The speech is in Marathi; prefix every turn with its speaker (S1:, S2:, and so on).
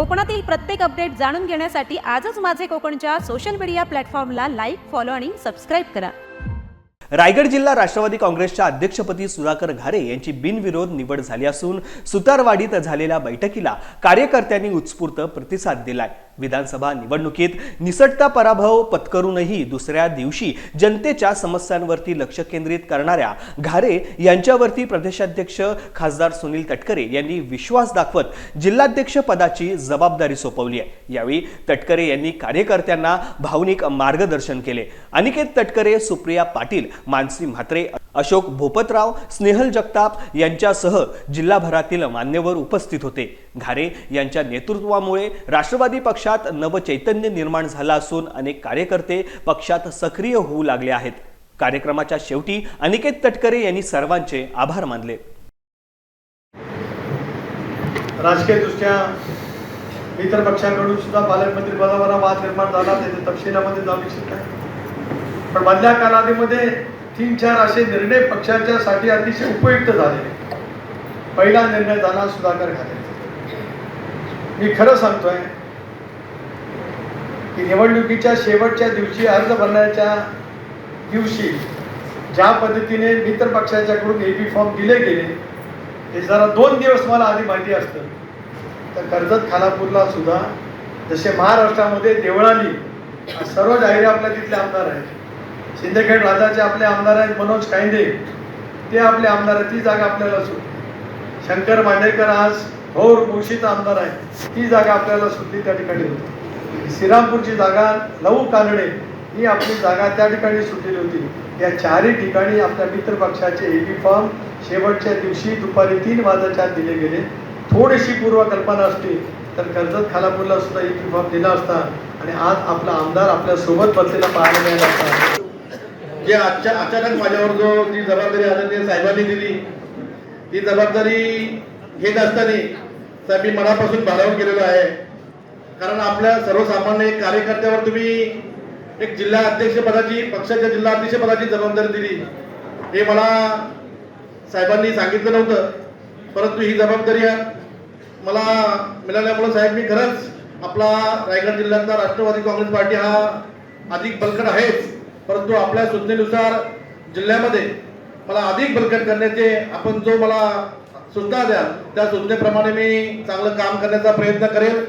S1: कोकणातील प्रत्येक अपडेट जाणून घेण्यासाठी आजच माझे कोकणच्या सोशल मीडिया प्लॅटफॉर्मला लाईक फॉलो आणि सबस्क्राईब करा.
S2: रायगड जिल्हा राष्ट्रवादी काँग्रेसच्या अध्यक्षपदी सुधाकर घारे यांची बिनविरोध निवड झाली असून सुतारवाडीत झालेल्या बैठकीला कार्यकर्त्यांनी उत्स्फूर्त प्रतिसाद दिलाय. विधानसभा निवडणुकीत निसटता पराभव पत्करूनही दुसऱ्या दिवशी जनतेच्या समस्यांवरती लक्ष केंद्रित करणाऱ्या घारे यांच्यावरती प्रदेशाध्यक्ष खासदार सुनील तटकरे यांनी विश्वास दाखवत जिल्हाध्यक्ष पदाची जबाबदारी सोपवली आहे. यावेळी तटकरे यांनी कार्यकर्त्यांना भावनिक मार्गदर्शन केले. अनिकेत तटकरे सुप्रिया पाटील मानसी म्हात्रे अशोक भोपतराव स्नेहल जगताप यांच्यासह जिल्हाभरातील मान्यवर उपस्थित होते. घारे यांच्या नेतृत्वामुळे राष्ट्रवादी पक्षात नवचैतन्य निर्माण झालं असून अनेक कार्यकर्ते पक्षात सक्रिय होऊ लागले आहेत. कार्यक्रमाच्या शेवटी अनिकेत तटकरे यांनी सर्वांचे आभार मानले.
S3: राजकीयदृष्ट्या इतर पक्षांकडून सुद्धा पालकमंत्री पदावर वाद निर्माण झाला त्याच्या तपशिलामध्ये जाऊ इच्छित नाही. पण मधल्या कालावधीमध्ये तीन चार असे निर्णय पक्षाच्या साठी अतिशय उपयुक्त झाले पहिला निर्णय झाला सुधाकर खाते मी खरं सांगतोय की निवडणुकीच्या शेवटच्या दिवशी अर्ज भरण्याच्या दिवशी ज्या पद्धतीने मित्र पक्षाच्याकडून ए बी फॉर्म दिले गेले हे जरा दोन दिवस मला आधी माहिती असतं. तर कर्जत खानापूरला सुद्धा जसे महाराष्ट्रामध्ये देवळाली सर्व जाहीर आपल्या तिथले आमदार आहेत. सिंदखेड राजाचे आपले आमदार आहेत मनोज कायंदे. ते आपले आमदार आहेत. ती जागा आपल्याला सुटली. शंकर मांडेकर आज भोर मुळशीचा आमदार आहे ती जागा आपल्याला सुटली त्या ठिकाणी होती. श्रीरामपूरची जागा लहू कानडे ही आपली जागा त्या ठिकाणी सुटलेली होती. या चारही ठिकाणी आपल्या मित्रपक्षाचे एबी फॉर्म शेवटच्या दिवशी दुपारी तीन वाजाच्या दिले गेले. थोडीशी पूर्वकल्पना असते तर कर्जत खालापूरला सुद्धा एबी फॉर्म दिला असता आणि आज आपला आमदार आपल्यासोबत बसलेला पाहायला मिळाला असता.
S4: जे आजच्या अचानक माझ्यावर जो जी जबाबदारी आदरणीय साहेबांनी दिली. ती जबाबदारी घेत असताना साहेब मी मनापासून भारावून गेलेलो आहे. कारण आपल्या सर्वसामान्य कार्यकर्त्यावर तुम्ही एक जिल्हा अध्यक्ष पदाची पक्षाच्या जिल्हा अध्यक्ष पदाची जबाबदारी दिली. हे मला साहेबांनी सांगितलं नव्हतं. परंतु ही जबाबदारी मला मिळाल्यामुळं साहेब मी खरंच आपला रायगड जिल्ह्यातला राष्ट्रवादी काँग्रेस पार्टी हा अधिक बलकट आहेच. परंतु आपल्या सूचनेनुसार जिल्ह्यामध्ये मला अधिक बलकट करण्याचे आपण जो मला सूचना द्याल त्या सूचनेप्रमाणे मी चांगलं काम करण्याचा प्रयत्न करेल.